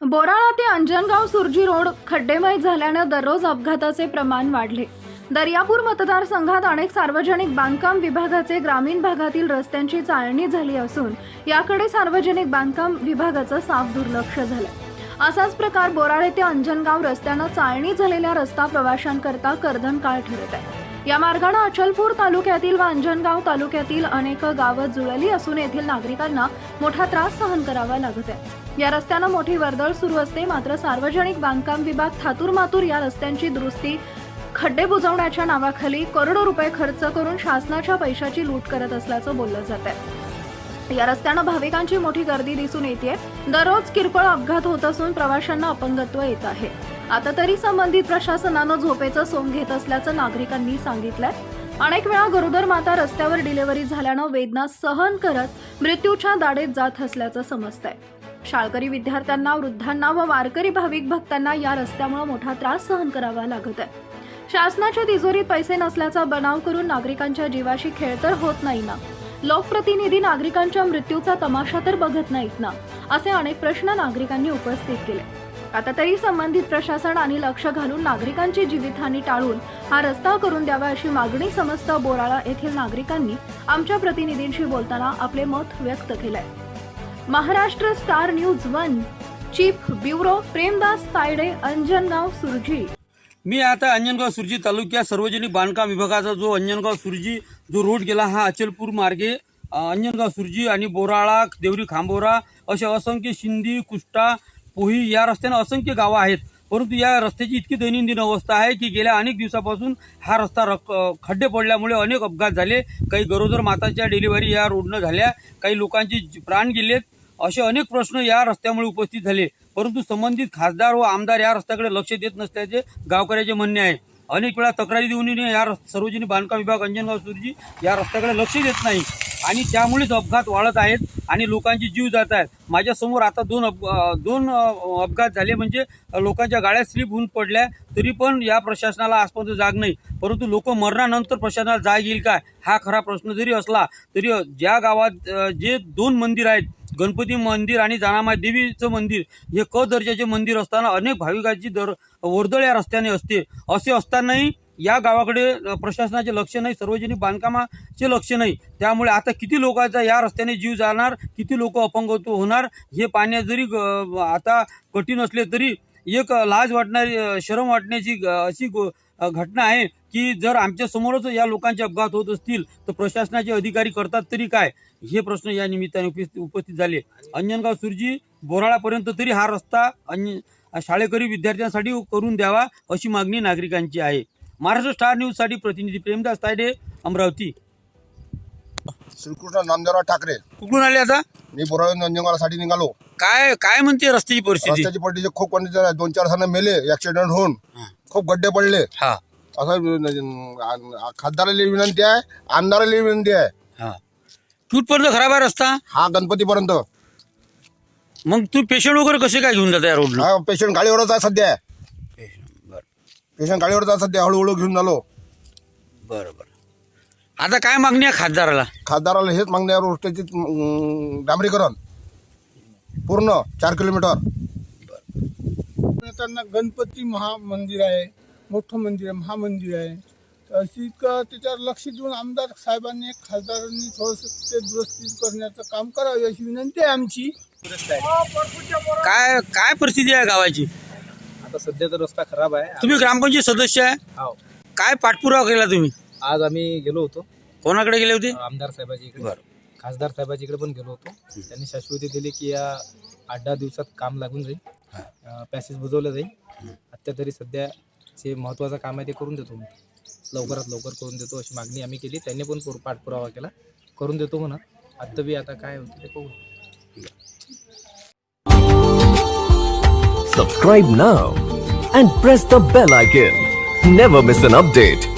बोराळा ते अंजनगाव सुरजी रोड खड्डेमय झाल्यानं दररोज अपघाताचे प्रमाण वाढले. दर्यापूर मतदारसंघात अनेक सार्वजनिक बांधकाम विभागाचे ग्रामीण भागातील रस्त्यांची चाळणी झाली असून याकडे सार्वजनिक बांधकाम विभागाचं साफ दुर्लक्ष झालं. असाच प्रकार बोराळे ते अंजनगाव रस्त्यानं चाळणी झालेल्या रस्ता प्रवाशांकरता कर्दन काळ ठरत आहे. या मार्गानं अचलपूर तालुक्यातील व अंजनगाव तालुक्यातील अनेक गावं जुळली असून येथील नागरिकांना मोठा त्रास सहन करावा लागत आहे. या रस्त्यानं मोठी वर्दळ सुरू असते. मात्र सार्वजनिक बांधकाम विभाग थातूर मातूर या रस्त्यांची दुरुस्ती खड्डे बुजवण्याच्या नावाखाली करोडो रुपये खर्च करून शासनाच्या पैशाची लूट करत असल्याचं बोललं जात आहे या रस्त्यानं भाविकांची मोठी गर्दी दिसून येते दररोज किरकोळ अपघात होत असून प्रवाशांना अपंगत्व येत आहे. आता तरी संबंधित प्रशासनानं झोपेचं सोंग घेत असल्याचं नागरिकांनी सांगितलंय. अनेक वेळा गरोदर माता रस्त्यावर डिलिव्हरी झाल्यानं वेदना सहन करत मृत्यूच्या दाडेत जात असल्याचं समजतंय. शाळकरी विद्यार्थ्यांना वृद्धांना व वारकरी भाविक भक्तांना या रस्त्यामुळे मोठा त्रास सहन करावा लागत आहे. शासनाच्या तिजोरीत पैसे नसल्याचा बनाव करून नागरिकांच्या जीवाशी खेळ तर होत नाही ना. लोकप्रतिनिधी नागरिकांच्या मृत्यूचा तमाशा तर बघत नाहीत ना असे अनेक प्रश्न नागरिकांनी उपस्थित केले. आता तरी संबंधित प्रशासन आणि लक्ष घालून नागरिकांची जीवितहानी टाळून हा रस्ता करून द्यावा अशी मागणी समस्त बोराळा येथील नागरिकांनी आमच्या प्रतिनिधींशी बोलताना आपले मत व्यक्त केलंय. Maharashtra star news one chief bureau Premdas Taide Anjangaon Surji. मी आता अंजनगाव सुरजी तालुक्यात सार्वजनिक बांधकाम विभागाचा जो अंजनगाव सुरजी जो रोड गेला हा अचलपूर मार्गे अंजनगाव सुरजी आणि बोराळा देवरी खांबोरा अशा असंख्य शिंदी कुष्टा पोही या रस्त्यानं असंख्य गावं आहेत. परंतु या रस्त्याची इतकी दैनंदिन अवस्था आहे की गेल्या अनेक दिवसापासून हा रस्ता रक खड्डे पडल्यामुळे अनेक अपघात झाले. काही गरोदर माताच्या डिलिव्हरी या रोडनं झाल्या. काही लोकांचे प्राण गेलेत. असे अनेक प्रश्न या रस्त्यामुळे उपस्थित झाले. परंतु संबंधित खासदार व आमदार या रस्त्याकडे लक्ष देत नसल्याचे गावकऱ्याचे म्हणणे आहे. अनेक वेळा तक्रारी देऊन या सार्वजनिक बांधकाम विभाग अंजनगाव सुरजी या रस्त्याकडे लक्ष देत नाही आणि त्यामुळेच अपघात वाढत आहेत आणि लोकांचे जीव जात आहेत. माझ्यासमोर आता दोन अप दोन अपघात झाले म्हणजे लोकांच्या गाड्या स्लिप होऊन पडल्या तरी पण या प्रशासनाला आजपर्यंत जाग नाही. परंतु लोक मरणानंतर प्रशासनाला जाग येईल काय हा खरा प्रश्न जरी असला तरी ज्या गावात जे दोन मंदिर आहेत गणपती मंदिर आणि जानामाई देवीचं मंदिर हे क दर्जाचे मंदिर असताना अनेक भाविकांची दर वर्दळ या रस्त्याने असते. असे असतानाही या गावाकडे प्रशासनाचे लक्ष नाही सार्वजनिक बांधकामाचे लक्ष नाही. त्यामुळे आता किती लोकांचा या रस्त्याने जीव जाणार किती लोक अपंगत्व होणार हे पाहण्या जरी ग- आता कठीण असले तरी एक लाज वाटणारी शरम वाटण्याची अशी घटना आहे की जर आमच्या समोरच या लोकांचे अपघात होत असतील तर प्रशासनाचे अधिकारी करतात तरी काय? हे प्रश्न या निमित्ताने उपस्थित उपस्थित झाले. अंजनगाव सुरजी बोराळापर्यंत तरी हा रस्ता अन्य शाळेकरी विद्यार्थ्यांसाठी करून द्यावा अशी मागणी नागरिकांची आहे. महाराष्ट्र स्टार न्यूजसाठी प्रतिनिधी प्रेमदास तायडे अमरावती. श्रीकृष्ण नामदेवराव ठाकरे. कुठून आले आता? मी बोराळे नंदनगावसाठी निघालो. काय काय म्हणते रस्त्याची परिस्थिती? रस्त्याची पट्टीचे खूप कोणी दोन चार जण मेले ऍक्सिडेंट होऊन खूप गड्डे पडले. हा. असं अं, खासदाराला विनंती आहे आमदाराला विनंती आहे. हा. कुठपर्यंत खराब आहे रस्ता? हा गणपतीपर्यंत. मग तू पेशंट वगैरे कसे काय घेऊन जाता या रोडला हा पेशंट गाडीवरच आहे सध्या. पेशंट गाडीवरच आहे सध्या. हळूहळू घेऊन झालो बरं बरं. आता काय मागणी आहे खासदाराला? खासदाराला हेच मागणी आहे रस्त्याची अं, डांबरीकरण. पूर्ण चार किलोमीटर. त्यांना गणपती महामंदिर आहे मोठं मंदिर आहे महामंदिर आहे. तर अशी इतकं त्याच्यावर लक्ष देऊन आमदार साहेबांनी खासदारांनी थोडंसं ते दुरुस्ती करण्याचं काम करावे अशी विनंती आहे आमची. काय काय परिस्थिती आहे गावाची? आता सध्या तर रस्ता खराब आहे. तुम्ही ग्रामपंचायत सदस्य आहे? हाव. काय पाठपुरावा केला तुम्ही? आज आम्ही गेलो होतो. कोणाकडे गेले होते? आमदार साहेबाच्या इकडे. बरं. खासदार साहेबाच्या इकडे पण गेलो होतो. त्यांनी शाश्वती दिली की या आठ दहा दिवसात काम लागून जाईल. पॅसेज बुजवलं जाईल. आता तरी सध्या जे महत्वाचं काम आहे ते करून देतो मी लवकरात लवकर करून देतो अशी मागणी आम्ही केली. त्यांनी पण पूर- पाठपुरावा केला. करून देतो म्हणा. आता बी आता काय होतं ते पाहू. Subscribe now and press the bell icon. Never miss an update.